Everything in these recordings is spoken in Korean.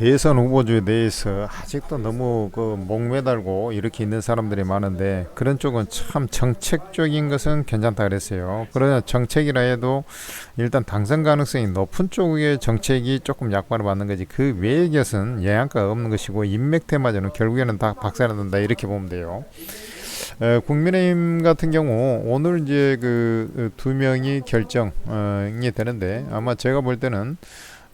대선 후보주에 대해서 아직도 너무 그 목매달고 이렇게 있는 사람들이 많은데 그런 쪽은 참 정책적인 것은 괜찮다 그랬어요. 그러나 정책이라 해도 일단 당선 가능성이 높은 쪽의 정책이 조금 약발을 받는 거지 그 외의 것은 영향가 없는 것이고 인맥 테마저는 결국에는 다 박살난다 이렇게 보면 돼요. 에, 국민의힘 같은 경우 오늘 이제 그 두 명이 결정이 되는데 아마 제가 볼 때는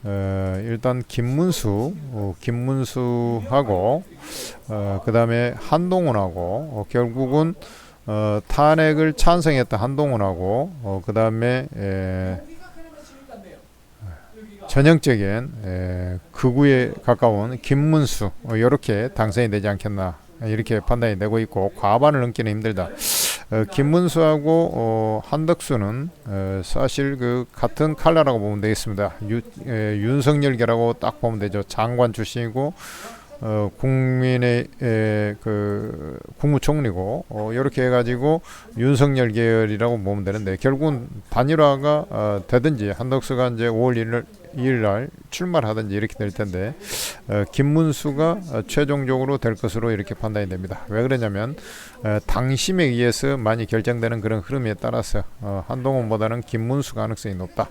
어, 일단 김문수, 어, 김문수하고 어, 그 다음에 한동훈하고 어, 결국은 어, 탄핵을 찬성했던 한동훈하고 어, 그 다음에 전형적인 에, 극우에 가까운 김문수 어, 이렇게 당선이 되지 않겠나 이렇게 판단이 되고 있고 과반을 넘기는 힘들다. 어, 김문수하고 어, 한덕수는 어, 사실 그 같은 칼라라고 보면 되겠습니다. 유, 에, 윤석열계라고 딱 보면 되죠. 장관 출신이고 어, 국민의 에, 그 국무총리고 어, 이렇게 해가지고 윤석열 계열이라고 보면 되는데 결국은 단일화가 어, 되든지 한덕수가 이제 5월 1일 2일 날 출마를 하든지 이렇게 될 텐데 어, 김문수가 어, 최종적으로 될 것으로 이렇게 판단이 됩니다. 왜 그러냐면 어, 당심에 의해서 많이 결정되는 그런 흐름에 따라서 어, 한동훈보다는 김문수 가능성이 높다.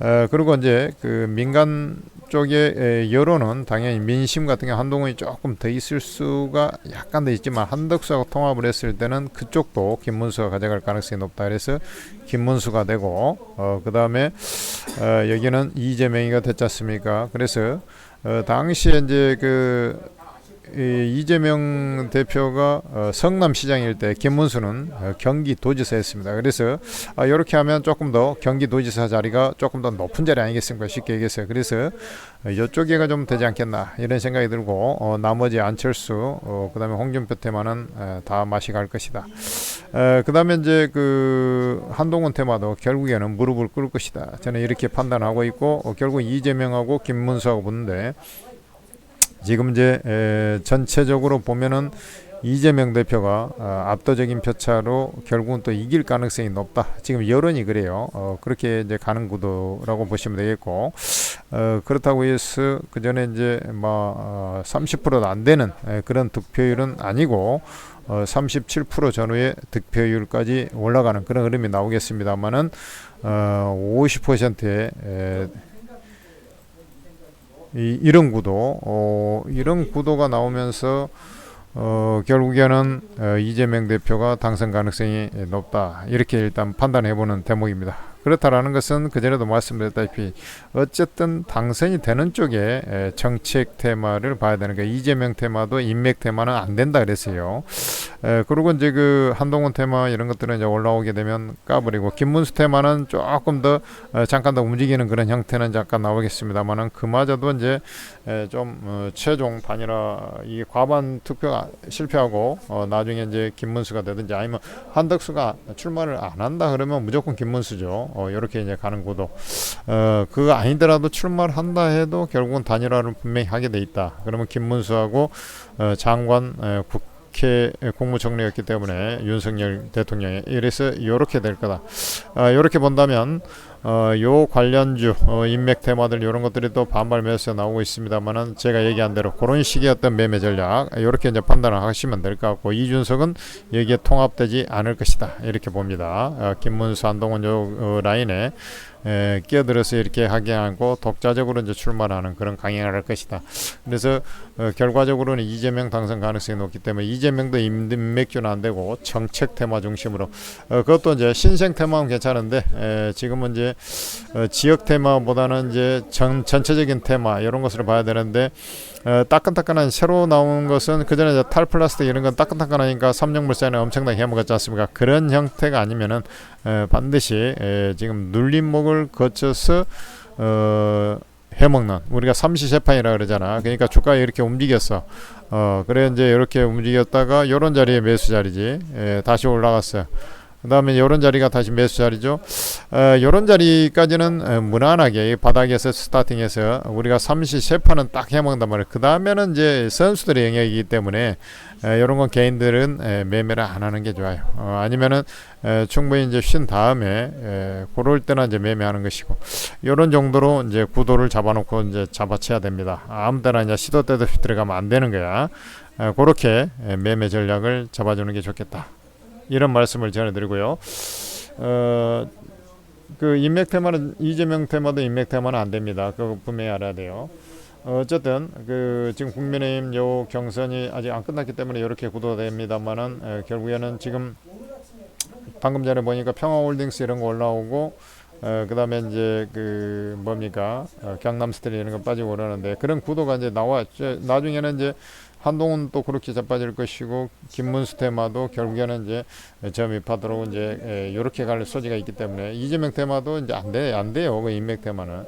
어, 그리고 이제 그 민간 쪽의 에, 여론은 당연히 민심 같은 경우 한동훈이 조금 더 있을 수가 약간 더 있지만 한덕수하고 통합을 했을 때는 그쪽도 김문수가 가져갈 가능성이 높다. 그래서 김문수가 되고 어, 그 다음에 어, 여기는 이재명이가 됐지 않습니까? 그래서 어, 당시에 이제 그 이 이재명 대표가 어, 성남시장일 때 김문수는 어, 경기도지사였습니다. 그래서 아, 이렇게 하면 조금 더 경기도지사 자리가 조금 더 높은 자리 아니겠습니까? 쉽게 얘기해서 그래서 어, 이쪽에가 좀 되지 않겠나 이런 생각이 들고 어, 나머지 안철수 어, 그다음에 홍준표 테마는 어, 다 맛이 갈 것이다. 어, 그다음에 이제 그 한동훈 테마도 결국에는 무릎을 꿇을 것이다. 저는 이렇게 판단하고 있고 어, 결국 이재명하고 김문수하고 붙는데. 지금 이제 에, 전체적으로 보면은 이재명 대표가 어, 압도적인 표차로 결국은 또 이길 가능성이 높다. 지금 여론이 그래요. 어, 그렇게 이제 가는 구도라고 보시면 되겠고 어, 그렇다고 해서 그 전에 이제 뭐 어, 30%도 안 되는 에, 그런 득표율은 아니고 어, 37% 전후의 득표율까지 올라가는 그런 흐름이 나오겠습니다만은 어, 50%의 에, 이, 이런 구도, 어, 이런 구도가 나오면서 어, 결국에는 어, 이재명 대표가 당선 가능성이 높다 이렇게 일단 판단해보는 대목입니다. 그렇다라는 것은 그전에도 말씀드렸다시피 어쨌든 당선이 되는 쪽에 에, 정책 테마를 봐야 되는 게 이재명 테마도 인맥 테마는 안 된다 그랬어요. 에, 그리고 이제 그 한동훈 테마 이런 것들은 이제 올라오게 되면 까버리고 김문수 테마는 조금 더 어, 잠깐 더 움직이는 그런 형태는 잠깐 나오겠습니다만은 그마저도 이제 에, 좀 어, 최종 반이라 이 과반 투표가 실패하고 어, 나중에 이제 김문수가 되든지 아니면 한덕수가 출마를 안 한다 그러면 무조건 김문수죠. 어, 이렇게 이제 가는 구도. 어, 그거 아니더라도 출마를 한다 해도 결국은 단일화를 분명히 하게 돼 있다. 그러면 김문수하고 어, 장관 에, 국회 국무총리였기 때문에 윤석열 대통령이 이래서 이렇게 될 거다. 아, 이렇게 본다면 어, 요 관련주 어, 인맥 테마들 이런 것들이 또 반발 매수가 나오고 있습니다만은 제가 얘기한 대로 그런 식의 어떤 매매 전략 이렇게 이제 판단을 하시면 될 것 같고 이준석은 여기에 통합되지 않을 것이다 이렇게 봅니다. 어, 김문수 한동훈 요 어, 라인에 에, 끼어들어서 이렇게 하게 하고 독자적으로 이제 출마하는 그런 강행을 할 것이다. 그래서 어, 결과적으로는 이재명 당선 가능성이 높기 때문에 이재명도 인맥주는 안 되고 정책 테마 중심으로 어, 그것도 이제 신생 테마는 괜찮은데 에, 지금은 이제 어, 지역 테마보다는 이제 전, 전체적인 테마 이런 것을 봐야 되는데 어, 따끈따끈한 새로 나온 것은 그 전에 탈플라스틱 이런 건 따끈따끈하니까 삼성물산에 엄청나게 해먹었지 않습니까? 그런 형태가 아니면은 에, 반드시 에, 지금 눌림목을 거쳐서 어, 해먹는 우리가 삼시세판이라 그러잖아. 그러니까 주가가 이렇게 움직였어. 어 그래 이제 이렇게 움직였다가 요런 자리에 매수 자리지. 에, 다시 올라갔어요. 그 다음에 요런 자리가 다시 매수 자리죠. 어, 요런 자리까지는 어, 무난하게 이 바닥에서 스타팅해서 우리가 33판은 딱 해먹는단 말이에요. 그 다음에는 이제 선수들의 영역이기 때문에 에, 요런 건 개인들은 에, 매매를 안 하는 게 좋아요. 어, 아니면은 에, 충분히 이제 쉰 다음에 에, 그럴 때나 이제 매매하는 것이고 요런 정도로 이제 구도를 잡아놓고 이제 잡아쳐야 됩니다. 아무 때나 이제 시도 때도 들어가면 안 되는 거야. 에, 그렇게 에, 매매 전략을 잡아주는 게 좋겠다. 이런 말씀을 전해드리고요. 어, 그 인맥 테마는 이재명 테마도 인맥 테마는 안 됩니다. 그거 분명히 알아야 돼요. 어, 어쨌든 그 지금 국민의힘 요 경선이 아직 안 끝났기 때문에 이렇게 구도가 됩니다만은 에, 결국에는 지금 방금 전에 보니까 평화홀딩스 이런 거 올라오고 어, 그다음에 이제 그 뭡니까 어, 경남스트리 이런 거 빠지고 그러는데 그런 구도가 이제 나왔죠. 나중에는 이제 한동훈 또 그렇게 자빠질 것이고 김문수 테마도 결국에는 이제 점입하도록 이제 이렇게 갈 소지가 있기 때문에 이재명 테마도 이제 안 돼, 안 돼요. 그 인맥 테마는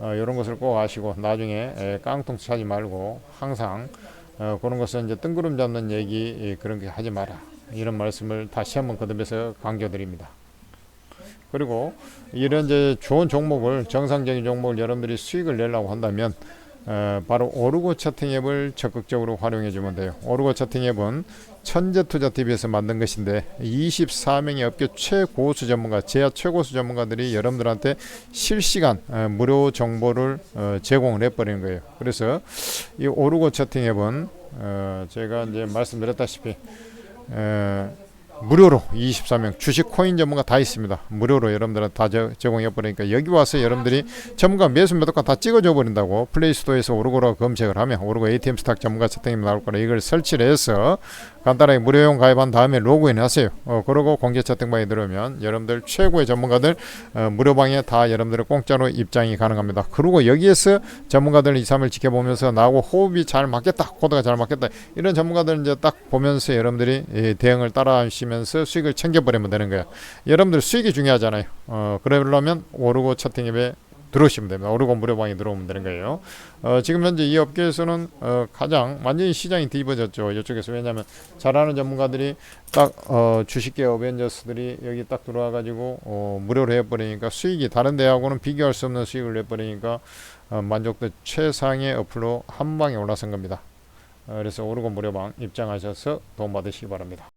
어, 이런 것을 꼭 아시고 나중에 에, 깡통 차지 말고 항상 어, 그런 것은 이제 뜬구름 잡는 얘기 예, 그런 게 하지 마라 이런 말씀을 다시 한번 거듭해서 강조드립니다. 그리고 이런 이제 좋은 종목을 정상적인 종목을 여러분들이 수익을 내려고 한다면 어, 바로 오르고 차팅 앱을 적극적으로 활용해 주면 돼요. 오르고 차팅 앱은 천재투자TV에서 만든 것인데 24명의 업계 최고수 전문가, 제야 최고수 전문가들이 여러분들한테 실시간 어, 무료 정보를 어, 제공을 해버리는 거예요. 그래서 이 오르고 차팅 앱은 어, 제가 이제 말씀드렸다시피 어, 무료로 24명 주식 코인 전문가 다 있습니다. 무료로 여러분들한테 다 제- 제공해 버리니까 여기 와서 여러분들이 전문가 매수 매도가 다 찍어줘 버린다고 플레이스토어에서 오르고라 검색을 하면 오르고 ATM 스탁 전문가 채팅이 나올 거라 이걸 설치를 해서 간단하게 무료용 가입한 다음에 로그인 하세요. 어, 그러고 공개 채팅방에 들어오면 여러분들 최고의 전문가들 어, 무료방에 다 여러분들의 공짜로 입장이 가능합니다. 그리고 여기에서 전문가들 2, 3일 지켜보면서 나하고 호흡이 잘 맞겠다, 코드가 잘 맞겠다 이런 전문가들 이제 딱 보면서 여러분들이 이 대응을 따라하시면 서 수익을 챙겨버리면 되는 거예요. 여러분들 수익이 중요하잖아요. 어, 그러려면 오르고 채팅앱에 들어오시면 됩니다. 오르고 무료방에 들어오면 되는 거예요. 어, 지금 현재 이 업계에서는 어, 가장 완전히 시장이 뒤집어졌죠. 이쪽에서 왜냐하면 잘하는 전문가들이 딱 어, 주식계 어벤져스들이 여기 딱 들어와 가지고 어, 무료로 해버리니까 수익이 다른 데하고는 비교할 수 없는 수익을 내버리니까 어, 만족도 최상의 어플로 한 방에 올라선 겁니다. 어, 그래서 오르고 무료방 입장하셔서 도움 받으시기 바랍니다.